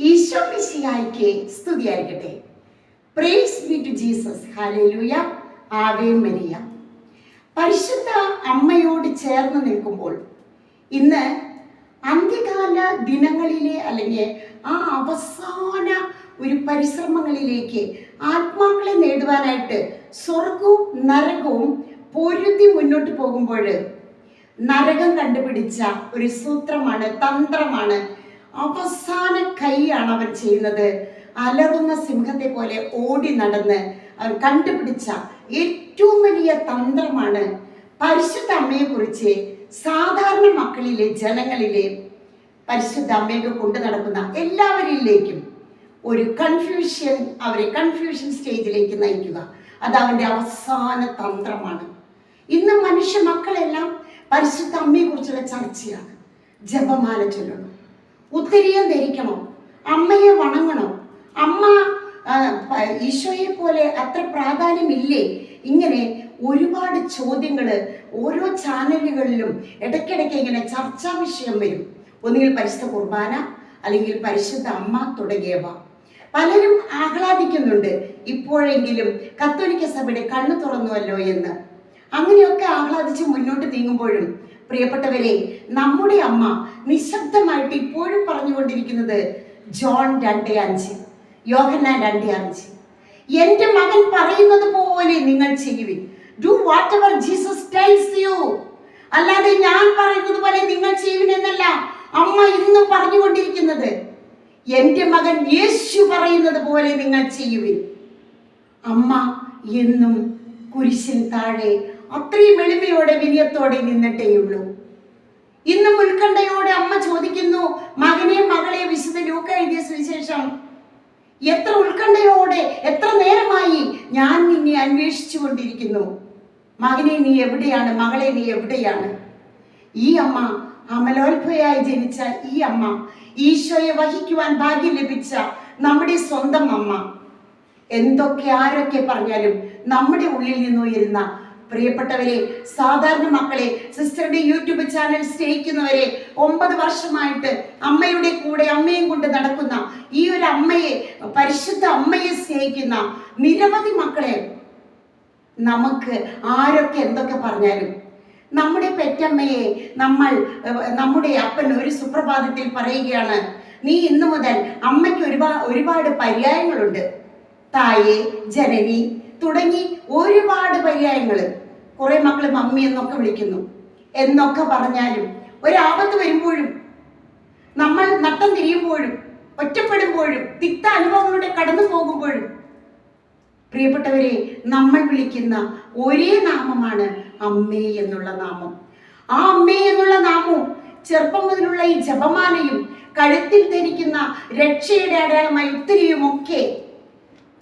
ഈശോ മിശിഹായ്ക്ക് സ്തുതിയായിരിക്കട്ടെ. Praise be to Jesus hallelujah Ave Maria. പരിശുദ്ധ അമ്മയോട് ചേർന്ന് നിൽക്കുമ്പോൾ ഇന്ന് അന്ത്യകാല ദിനങ്ങളിലെ അല്ലെങ്കിൽ ആ അവസാന ഒരു പരിശ്രമങ്ങളിലേക്ക് ആത്മാക്കളെ നേടുവാനായിട്ട് സ്വർഗവും നരകവും പൊരുതി മുന്നോട്ട് പോകുമ്പോൾ നരകം കണ്ടുപിടിച്ച ഒരു സൂത്രമാണ് തന്ത്രമാണ് അവസാന കൈയാണ് അവൻ ചെയ്യുന്നത്. അലറുന്ന സിംഹത്തെ പോലെ ഓടി നടന്ന് അവൻ കണ്ടുപിടിച്ച ഏറ്റവും വലിയ തന്ത്രമാണ് പരിശുദ്ധ അമ്മയെ കുറിച്ച് സാധാരണ മക്കളിലെ ജനങ്ങളിലെ പരിശുദ്ധ അമ്മയൊക്കെ കൊണ്ടു നടക്കുന്ന എല്ലാവരിലേക്കും ഒരു കൺഫ്യൂഷൻ അവരെ കൺഫ്യൂഷൻ സ്റ്റേജിലേക്ക് നയിക്കുക. അത് അവന്റെ അവസാന തന്ത്രമാണ്. ഇന്ന് മനുഷ്യ മക്കളെല്ലാം പരിശുദ്ധ അമ്മയെ കുറിച്ചുള്ള ചർച്ചയാണ്. ജപമാല ചൊല്ലണം ഉത്തരീയം ധരിക്കണം. അമ്മയെ വണങ്ങണം. അമ്മ ഈശോയെ പോലെ അത്ര പ്രാധാന്യമില്ലേ? ഇങ്ങനെ ഒരുപാട് ചോദ്യങ്ങൾ ഓരോ ചാനലുകളിലും ഇടയ്ക്കിടയ്ക്ക് ഇങ്ങനെ ചർച്ചാ വിഷയം വരും. ഒന്നുകിൽ പരിശുദ്ധ കുർബാന അല്ലെങ്കിൽ പരിശുദ്ധ അമ്മ തുടങ്ങിയവ. പലരും ആഹ്ലാദിക്കുന്നുണ്ട് ഇപ്പോഴെങ്കിലും കത്തോലിക്ക സഭയുടെ കണ്ണു തുറന്നുവല്ലോ എന്ന്. അങ്ങനെയൊക്കെ ആഹ്ലാദിച്ച് മുന്നോട്ട് നീങ്ങുമ്പോഴും പ്രിയപ്പെട്ടവരെ നമ്മുടെ അമ്മ നിശബ്ദമായിട്ട് ഇപ്പോഴും പറഞ്ഞുകൊണ്ടിരിക്കുന്നത് ജോൺ രണ്ട് അഞ്ച് യോഹന്നാൻ രണ്ട് അഞ്ച്. എന്റെ മകൻ പറയുന്നത് പോലെ നിങ്ങൾ ചെയ്യുവിൻ. Do whatever Jesus tells you അല്ലാതെ ഞാൻ പറയുന്നത് പോലെ നിങ്ങൾ ചെയ്യുവിൻ എന്നല്ല അമ്മ ഇന്നും പറഞ്ഞുകൊണ്ടിരിക്കുന്നത്. എന്റെ മകൻ യേശു പറയുന്നത് പോലെ നിങ്ങൾ ചെയ്യുവിൻ. അമ്മ എന്നും കുരിശിൻ താഴെ അത്രയും എളിമയോടെ വിനയത്തോടെ നിന്നിട്ടേയുള്ളൂ. ഇന്നും ഉത്കണ്ഠയോടെ അമ്മ ചോദിക്കുന്നു മകനെ മകളെ വിശുദ്ധ ലൂക്ക എഴുതിയ സുവിശേഷം എത്ര ഉത്കണ്ഠയോടെ എത്ര നേരമായി ഞാൻ നിന്നെ അന്വേഷിച്ചു കൊണ്ടിരിക്കുന്നു മകനെ നീ എവിടെയാണ് മകളെ നീ എവിടെയാണ്? ഈ അമ്മ അമലോത്ഭയായി ജനിച്ച ഈ അമ്മ ഈശോയെ വഹിക്കുവാൻ ഭാഗ്യം ലഭിച്ച നമ്മുടെ സ്വന്തം അമ്മ. എന്തൊക്കെ ആരൊക്കെ പറഞ്ഞാലും നമ്മുടെ ഉള്ളിൽ നിന്ന് ഉയരുന്ന പ്രിയപ്പെട്ടവരെ സാധാരണ മക്കളെ സിസ്റ്ററുടെ യൂട്യൂബ് ചാനൽ സ്നേഹിക്കുന്നവരെ ഒമ്പത് വർഷമായിട്ട് അമ്മയുടെ കൂടെ അമ്മയും കൊണ്ട് നടക്കുന്ന ഈ ഒരു അമ്മയെ പരിശുദ്ധ അമ്മയെ സ്നേഹിക്കുന്ന നിരവധി മക്കളെ നമുക്ക് ആരൊക്കെ എന്തൊക്കെ പറഞ്ഞാലും നമ്മുടെ പെറ്റമ്മയെ നമ്മൾ നമ്മുടെ അപ്പൻ ഒരു സുപ്രഭാതത്തിൽ പറയുകയാണ് നീ ഇന്നു മുതൽ അമ്മയ്ക്ക് ഒരുപാട് ഒരുപാട് പര്യായങ്ങളുണ്ട്. തായെ ജനനി തുടങ്ങി ഒരുപാട് പര്യായങ്ങൾ കുറെ മക്കൾ മമ്മി എന്നൊക്കെ വിളിക്കുന്നു. എന്നൊക്കെ പറഞ്ഞാലും ഒരാപത്ത് വരുമ്പോഴും നമ്മൾ നട്ടം തിരിയുമ്പോഴും ഒറ്റപ്പെടുമ്പോഴും തിക്ത അനുഭവങ്ങളുടെ കടന്നു പോകുമ്പോഴും പ്രിയപ്പെട്ടവരെ നമ്മൾ വിളിക്കുന്ന ഒരേ നാമമാണ് അമ്മേ എന്നുള്ള നാമം. ആ അമ്മേ എന്നുള്ള നാമവും ചെറുപ്പം മുതലുള്ള ഈ ജപമാലയും കഴുത്തിൽ ധരിക്കുന്ന രക്ഷയുടെ അടയാളമായി ഉത്തരിയും ഒക്കെ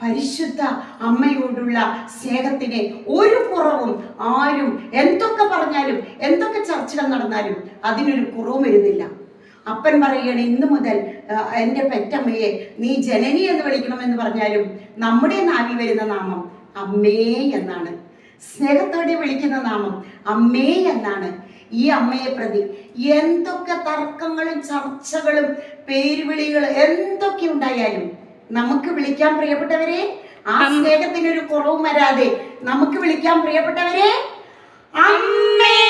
പരിശുദ്ധ അമ്മയോടുള്ള സ്നേഹത്തിന് ഒരു കുറവും ആരും എന്തൊക്കെ പറഞ്ഞാലും എന്തൊക്കെ ചർച്ചകൾ നടന്നാലും അതിനൊരു കുറവും വരുന്നില്ല. അപ്പൻ പറയുകയാണ് ഇന്നു മുതൽ എന്റെ പെറ്റമ്മയെ നീ ജനനി എന്ന് വിളിക്കണമെന്ന് പറഞ്ഞാലും നമ്മുടെ നാവിൽ വരുന്ന നാമം അമ്മേ എന്നാണ്. സ്നേഹത്തോടെ വിളിക്കുന്ന നാമം അമ്മേ എന്നാണ്. ഈ അമ്മയെ പ്രതി എന്തൊക്കെ തർക്കങ്ങളും ചർച്ചകളും പേരുവിളികളും എന്തൊക്കെ ഉണ്ടായാലും നമുക്ക് വിളിക്കാൻ പ്രിയപ്പെട്ടവരെ ആ സ്നേഹത്തിന് ഒരു കുറവും വരാതെ നമുക്ക് വിളിക്കാൻ പ്രിയപ്പെട്ടവരെ അമ്മേ